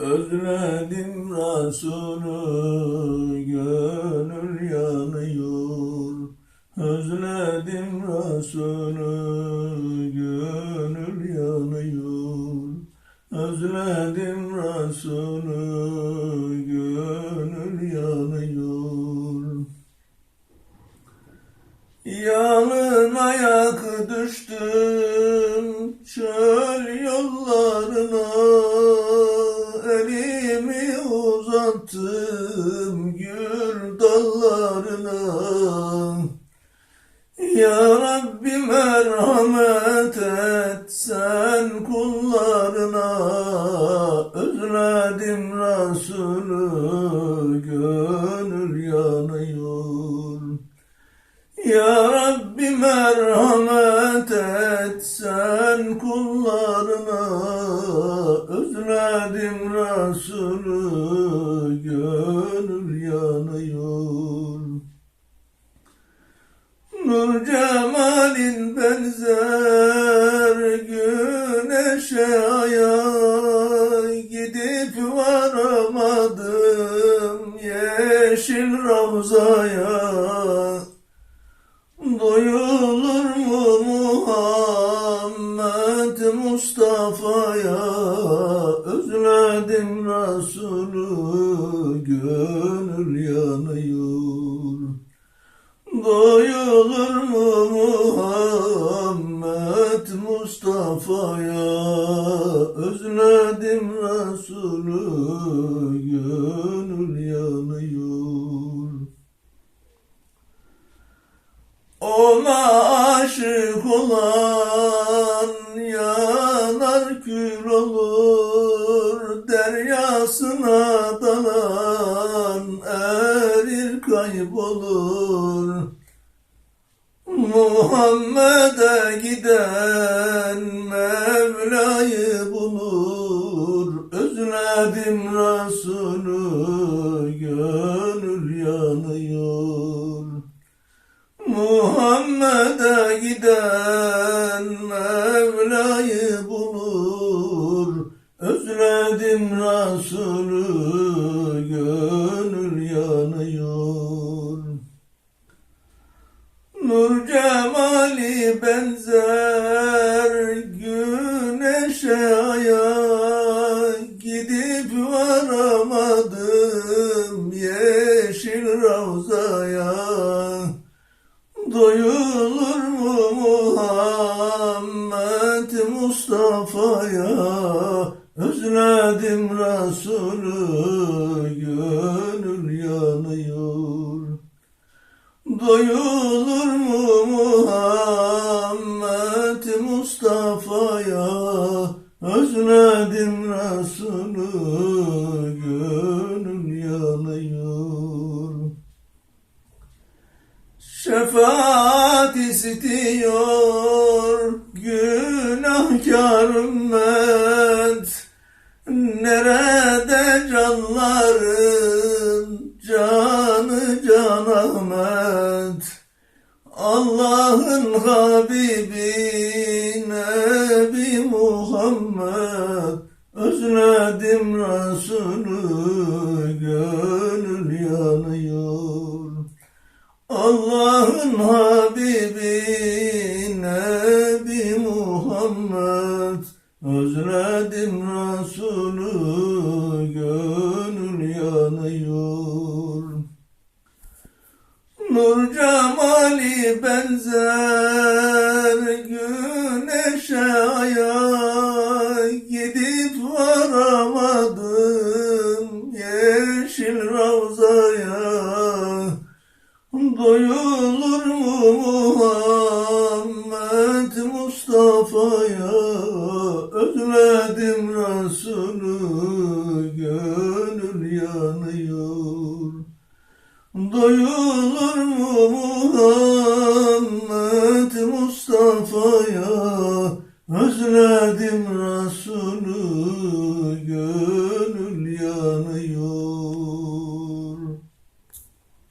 Özledim Resulü gönül yanıyor. Özledim Resulü gönül yanıyor. Özledim Resulü gönül yanıyor. Yalın ayak düştüm çöl dallarına Ya Rabbi merhamet et sen kullarına. Özledim Resulü gönül yanıyor. Ya Rabbi merhamet et sen kullarına. Özledim Resulü gönül benzer güneşe aya Gidip varamadım yeşil ravzaya. Doyulur mu Muhammed Mustafa'ya? Özledim Resulü gönül yanıyor. Doyulur mu Muhammed yanıyor Ona aşık olan yanar kül olur Deryasına dalan erir kaybolur. Muhammed'e giden Mevla'yı Özledim Resulü gönül yanıyor. Muhammed'e giden Mevla'yı bulur. Özledim Resulü gönül yanıyor. Nur cemali benzer güneşe aya Doyulur mu Muhammed Mustafa'ya? Özledim Resulü gönül yanıyor. Doyulur mu Muhammed Mustafa'ya? Özledim Resulü gönül yanıyor Şefaat istiyor. Günahkar ümmet Nerede canların canı can Ahmet Allah'ın Habibi Nebi Muhammed. Özledim Resulü gönül Özledim Resulü gönül yanıyor. Nur cemali benzer güneşe aya Gidip varamadım yeşil ravzaya. Doyulur mu Muhammed yanıyor Doyulur mu Muhammed Mustafa'ya? Özledim Resulü gör